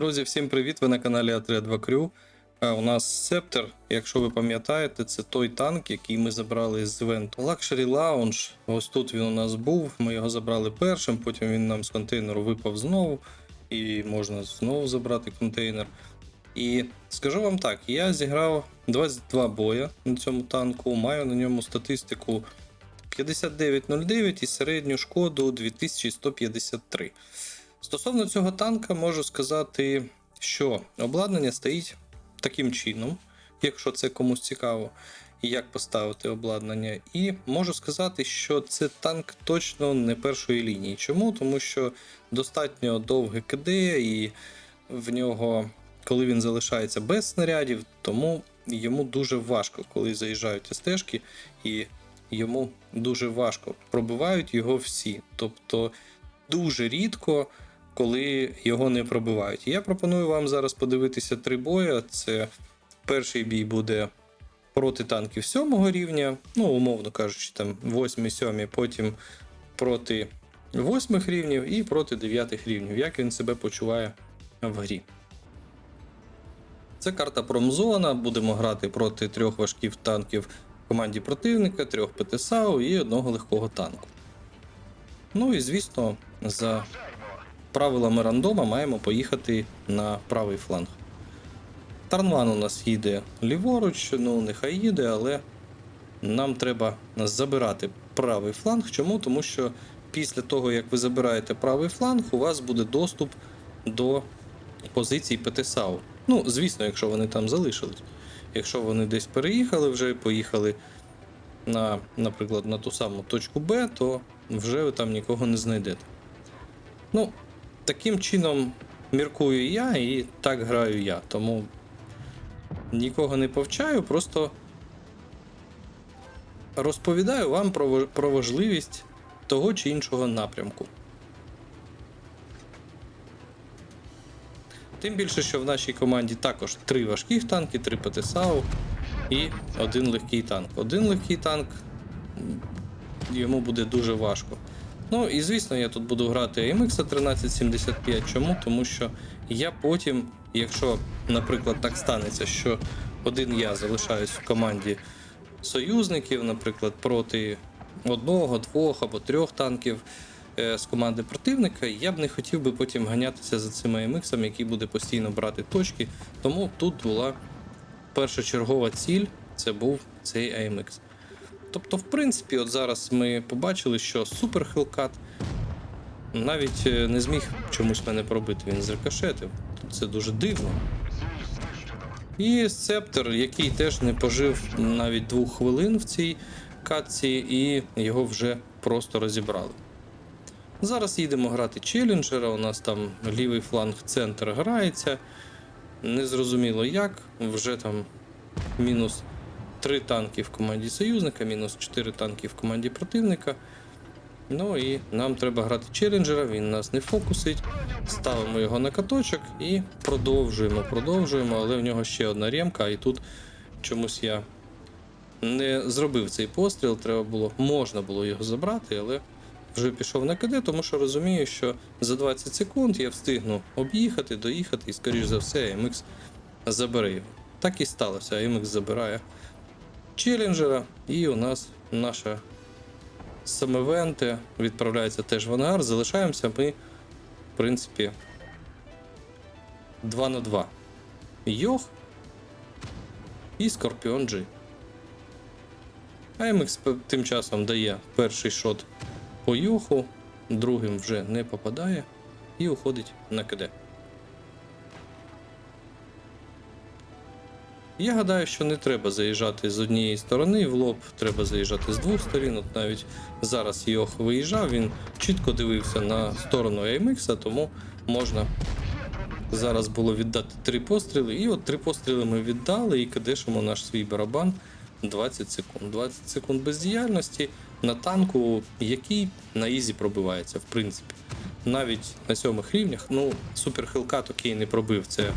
Друзі, всім привіт! Ви на каналі А32 Crew. У нас Септер, якщо ви пам'ятаєте, це той танк, який ми забрали з івенту Luxury Lounge. Ось тут він у нас був. Ми його забрали першим, потім він нам з контейнеру випав знову, і можна знову забрати контейнер. І скажу вам так, я зіграв 22 боя на цьому танку, маю на ньому статистику 5909 і середню шкоду 2153. Стосовно цього танка, можу сказати, що обладнання стоїть таким чином, якщо це комусь цікаво, як поставити обладнання. І можу сказати, що це танк точно не першої лінії. Чому? Тому що достатньо довге КД, і в нього, коли він залишається без снарядів, тому йому дуже важко, коли заїжджають стежки, і йому дуже важко. Пробивають його всі. Тобто дуже рідко коли його не пробивають. Я пропоную вам зараз подивитися три бої. Це перший бій буде проти танків 7 рівня, ну, умовно кажучи, там 8-7, потім проти 8 рівнів і проти 9 рівнів, як він себе почуває в грі. Це карта промзона. Будемо грати проти трьох важких танків в команді противника, трьох ПТСАУ і одного легкого танку. Ну і звісно, за правилами рандома маємо поїхати на правий фланг. Тарнван у нас їде ліворуч, ну нехай їде, але нам треба забирати правий фланг. Чому? Тому що після того, як ви забираєте правий фланг, у вас буде доступ до позицій ПТСАУ. Ну, звісно, якщо вони там залишились. Якщо вони десь переїхали вже, поїхали на, наприклад, на ту саму точку Б, то вже ви там нікого не знайдете. Ну, таким чином міркую я і так граю я. Тому нікого не повчаю, просто розповідаю вам про, про важливість того чи іншого напрямку. Тим більше, що в нашій команді також три важких танки, три ПТСАУ і один легкий танк. Один легкий танк йому буде дуже важко. Ну і звісно, я тут буду грати AMX 1375. Чому? Тому що я потім, якщо, наприклад, так станеться, що один я залишаюсь в команді союзників, наприклад, проти одного, двох або трьох танків е, з команди противника, я б не хотів би потім ганятися за цим AMX, який буде постійно брати точки. Тому тут була першочергова ціль це був цей AMX. Тобто, в принципі, от зараз ми побачили, що супер Hellcat навіть е, не зміг чомусь мене пробити, він зрикошетив. Це дуже дивно. І Сцептор, який теж не пожив навіть двох хвилин в цій катці, і його вже просто розібрали. Зараз їдемо грати челенджера. У нас там лівий фланг центр грається. Незрозуміло як. Вже там мінус 3 танки в команді союзника, мінус 4 танки в команді противника. Ну і нам треба грати челенджера, він нас не фокусить. Ставимо його на каточок і продовжуємо, продовжуємо, але в нього ще одна ремка, і тут чомусь я не зробив цей постріл, треба було, можна було його забрати, але вже пішов на КД, тому що розумію, що за 20 секунд я встигну об'їхати, доїхати, і, скоріш за все, AMX забере його. Так і сталося. AMX забирає челенджера, і у нас наша самовенте відправляється теж в ангар. Залишаємося ми, в принципі, 2 на 2. Йох і Скорпіон G. AMX тим часом дає перший шот по Йоху, другим вже не попадає і уходить на КД. Я гадаю, що не треба заїжджати з однієї сторони в лоб, треба заїжджати з двох сторін. От навіть зараз Йох виїжджав, він чітко дивився на сторону AMX, тому можна зараз було віддати три постріли. І от три постріли ми віддали і кадешимо наш свій барабан 20 секунд. 20 секунд бездіяльності на танку, який на ізі пробивається, в принципі. Навіть на сьомих рівнях, ну, супер Хелкат окей не пробив. Це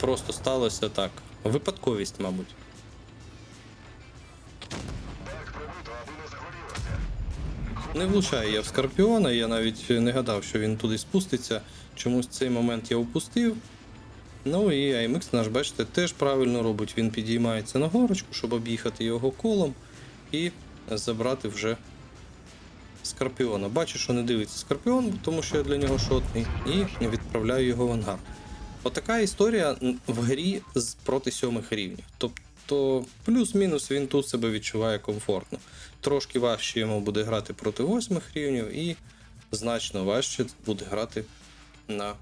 просто сталося так. Випадковість, мабуть. Не влучаю я в Скорпіона, я навіть не гадав, що він туди спуститься. Чомусь цей момент я упустив. Ну і AMX наш, бачите, теж правильно робить. Він підіймається на горочку, щоб об'їхати його колом і забрати вже Скорпіона. Бачу, що не дивиться Скорпіон, тому що я для нього шотний, і відправляю його в ангар. Отака історія в грі з проти сьомих рівнів. Тобто, плюс-мінус він тут себе відчуває комфортно. Трошки важче йому буде грати проти восьмих рівнів, і значно важче буде грати на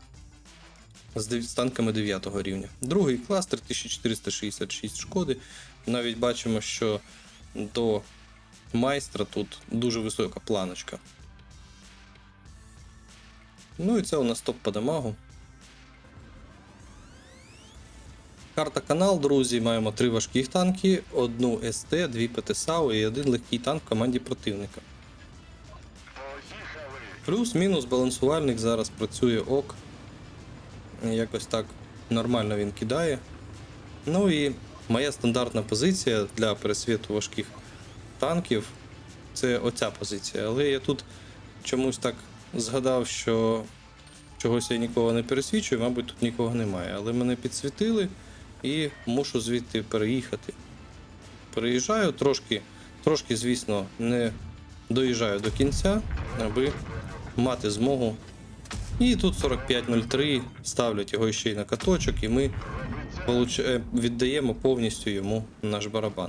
з танками 9 рівня. Другий кластер 1466 шкоди. Навіть бачимо, що до майстра тут дуже висока планочка. Ну і це у нас топ по дамагу. Карта канал, друзі, маємо три важких танки, одну СТ, дві ПТСАУ і один легкий танк в команді противника. Плюс-мінус балансувальник зараз працює ок. Якось так нормально він кидає. Ну і моя стандартна позиція для пересвіту важких танків це оця позиція. Але я тут чомусь так згадав, що чогось я нікого не пересвічую, мабуть, тут нікого немає. Але мене підсвітили і мушу звідти переїхати. Переїжджаю трошки, трошки, звісно, не доїжджаю до кінця, аби мати змогу. І тут 45.03 ставлять його ще й на каточок, і ми е, віддаємо повністю йому наш барабан.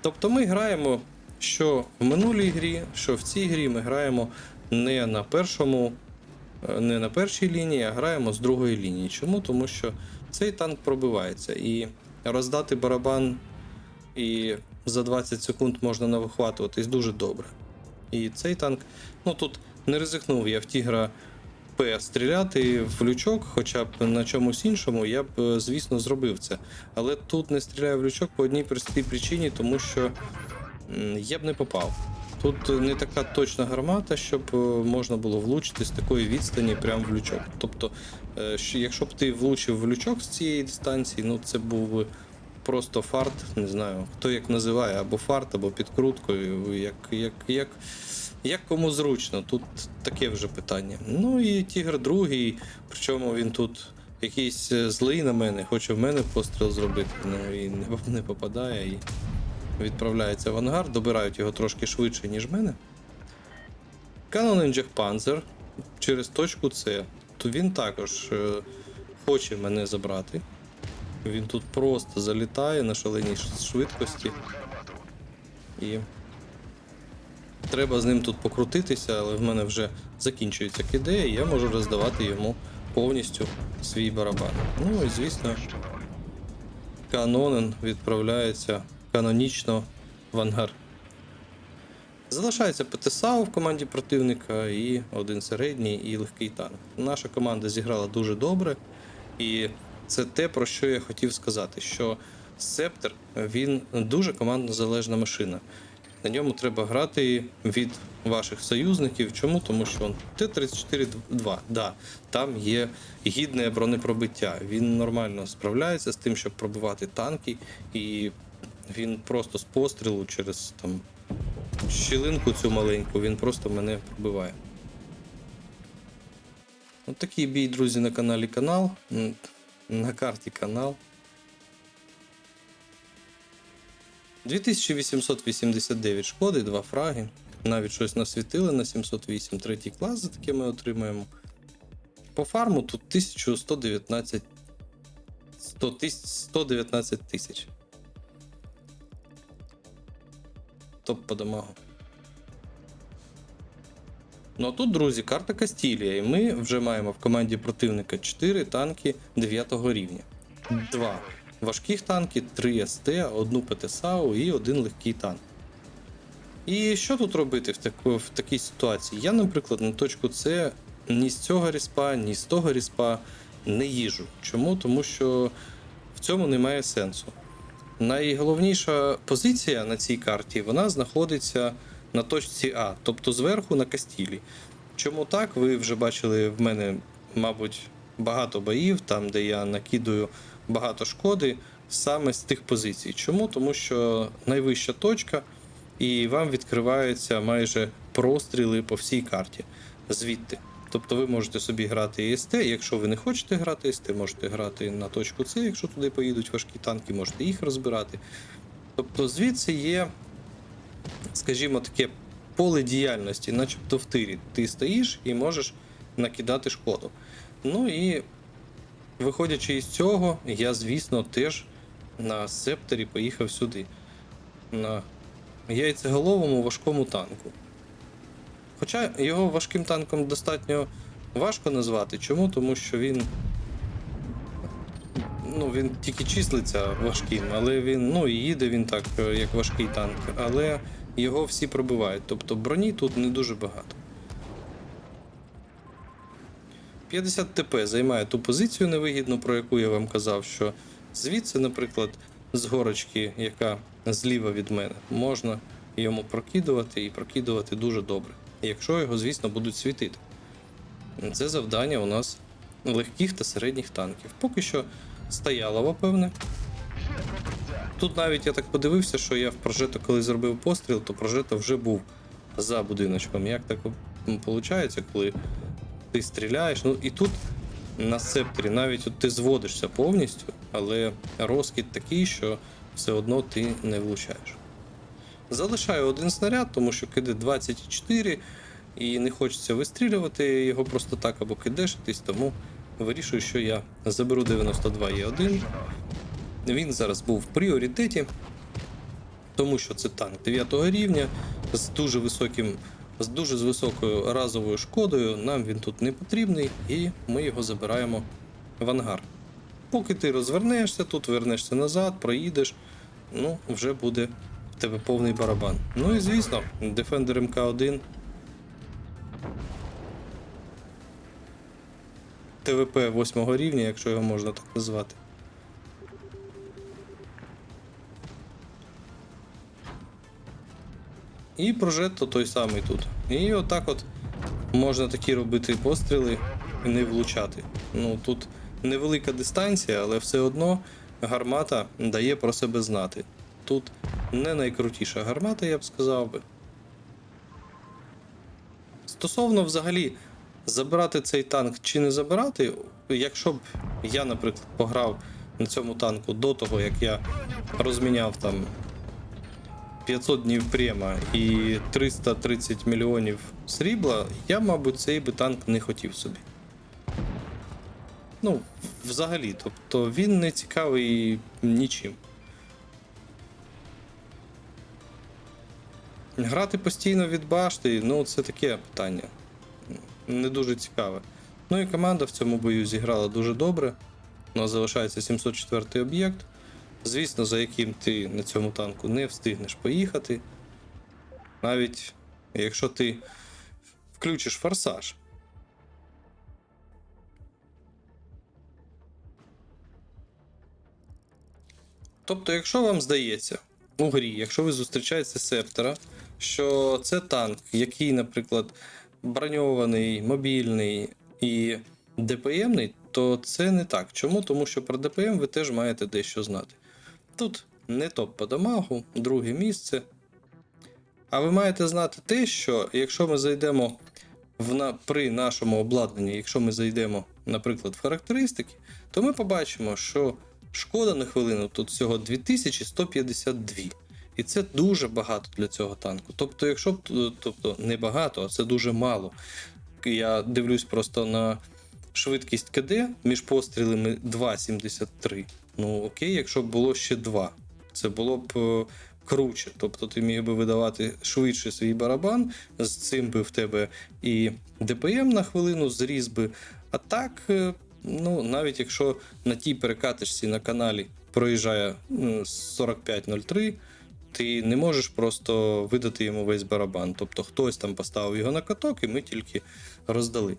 Тобто ми граємо, що в минулій грі, що в цій грі ми граємо не на першому, е, не на першій лінії, а граємо з другої лінії. Чому? Тому що цей танк пробивається і роздати барабан і за 20 секунд можна навихватуватись дуже добре. І цей танк, ну тут не ризикнув я в тігра П стріляти в лючок, хоча б на чомусь іншому, я б, е, звісно, зробив це. Але тут не стріляю в лючок по одній простій причині, тому що я б не попав. Тут не така точна гармата, щоб е, можна було влучити з такої відстані прямо в лючок. Тобто, е, якщо б ти влучив в лючок з цієї дистанції, ну це був просто фарт, не знаю, хто як називає, або фарт, або підкруткою, як, як, як, як кому зручно. Тут таке вже питання. Ну і Тігр другий, причому він тут якийсь е, злий на мене, хоче в мене постріл зробити, ну і не попадає і відправляється в ангар, добирають його трошки швидше, ніж мене. Canon Ninja Panzer через точку С. То він також е, хоче мене забрати. Він тут просто залітає на шаленій швидкості. І треба з ним тут покрутитися, але в мене вже закінчується киде, і я можу роздавати йому повністю свій барабан. Ну і звісно, канонен відправляється канонічно в ангар. Залишається ПТСАУ в команді противника і один середній і легкий танк. Наша команда зіграла дуже добре, і це те, про що я хотів сказати, що Септер він дуже командно залежна машина. На ньому треба грати від ваших союзників. Чому? Тому що он Т-34-2, да, там є гідне бронепробиття. Він нормально справляється з тим, щоб пробивати танки, і він просто з пострілу через там щілинку цю маленьку, він просто мене пробиває. От такий бій, друзі, на каналі канал. На карті канал. 2889 шкоди, 2 фраги. Навіть щось насвітили на 708, третій клас за таке ми отримаємо. По фарму тут 1119 100 119 тисяч. Топ по дамагу. Ну а тут, друзі, карта Кастілія, і ми вже маємо в команді противника 4 танки 9 рівня. 2 важких танки, 3 СТ, одну ПТСАУ і один легкий танк. І що тут робити в, таку, в такій ситуації? Я, наприклад, на точку С ні з цього ріспа, ні з того ріспа не їжу. Чому? Тому що в цьому немає сенсу. Найголовніша позиція на цій карті вона знаходиться на точці А, тобто зверху на Кастілі. Чому так? Ви вже бачили в мене, мабуть, багато боїв, там, де я накидую багато шкоди, саме з тих позицій. Чому? Тому що найвища точка, і вам відкриваються майже простріли по всій карті звідти. Тобто ви можете собі грати і СТ, якщо ви не хочете грати СТ, можете грати на точку С, якщо туди поїдуть важкі танки, можете їх розбирати. Тобто звідси є, скажімо, таке поле діяльності, начебто в тирі. Ти стоїш і можеш накидати шкоду. Ну і виходячи із цього, я, звісно, теж на септорі поїхав сюди. На яйцеголовому важкому танку. Хоча його важким танком достатньо важко назвати. Чому? Тому що він. Ну, він тільки числиться важким, але він. Ну і їде він так, е, як важкий танк, але його всі пробивають. Тобто броні тут не дуже багато. 50 ТП займає ту позицію невигідну, про яку я вам казав, що звідси, наприклад, з горочки, яка зліва від мене, можна йому прокидувати і прокидувати дуже добре. Якщо його, звісно, будуть світити. Це завдання у нас легких та середніх танків. Поки що стояло, певне. Тут навіть я так подивився, що я в прожето, коли зробив постріл, то прожето вже був за будиночком. Як так виходить, коли ти стріляєш? Ну і тут на септорі навіть от ти зводишся повністю, але розкид такий, що все одно ти не влучаєш. Залишаю один снаряд, тому що киде 24 і не хочеться вистрілювати його просто так або кидешитись, тому вирішую, що я заберу 92 є 1 Він зараз був в пріоритеті, тому що це танк 9 рівня з дуже високим, з дуже з високою разовою шкодою. Нам він тут не потрібний, і ми його забираємо в ангар. Поки ти розвернешся, тут вернешся назад, проїдеш, ну вже буде тебе повний барабан. Ну і звісно, Defender MK1. ТВП 8 рівня, якщо його можна так назвати. І прожетто той самий тут. І отак от можна такі робити постріли і не влучати. Ну тут невелика дистанція, але все одно гармата дає про себе знати. Тут не найкрутіша гармата, я б сказав би. Стосовно взагалі забирати цей танк чи не забирати, якщо б я, наприклад, пограв на цьому танку до того, як я розміняв там 500 днів према і 330 мільйонів срібла, я, мабуть, цей би танк не хотів собі. Ну, взагалі, тобто він не цікавий нічим. Грати постійно від башти, ну це таке питання. Не дуже цікаве. Ну і команда в цьому бою зіграла дуже добре. У нас залишається 704 об'єкт. Звісно, за яким ти на цьому танку не встигнеш поїхати. Навіть якщо ти включиш форсаж. Тобто, якщо вам здається у грі, якщо ви зустрічаєте септора, що це танк, який, наприклад, броньований, мобільний і ДПМний, то це не так. Чому? Тому що про ДПМ ви теж маєте дещо знати. Тут не топ по дамагу, друге місце. А ви маєте знати те, що якщо ми зайдемо в на, при нашому обладнанні, якщо ми зайдемо, наприклад, в характеристики, то ми побачимо, що шкода на хвилину тут всього 2152. І це дуже багато для цього танку. Тобто, якщо б тобто не багато, а це дуже мало. Я дивлюсь просто на швидкість КД між пострілами 2,73. Ну окей, якщо б було ще 2, це було б е, круче. Тобто ти міг би видавати швидше свій барабан, з цим би в тебе і ДПМ на хвилину зріз би. А так, е, ну навіть якщо на тій перекатишці на каналі проїжджає 45.03, ти не можеш просто видати йому весь барабан. Тобто хтось там поставив його на каток, і ми тільки роздали.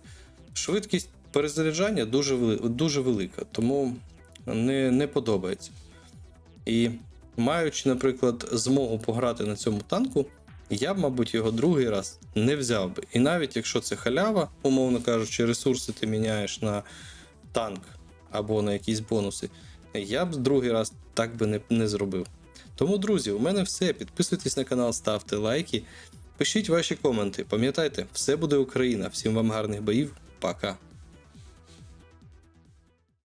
Швидкість перезаряджання дуже, дуже велика, тому не, не подобається. І маючи, наприклад, змогу пограти на цьому танку, я б, мабуть, його другий раз не взяв би. І навіть якщо це халява, умовно кажучи, ресурси ти міняєш на танк або на якісь бонуси, я б другий раз так би не, не зробив. Тому, друзі, у мене все. Підписуйтесь на канал, ставте лайки, пишіть ваші коменти. Пам'ятайте, все буде Україна. Всім вам гарних боїв. Пока.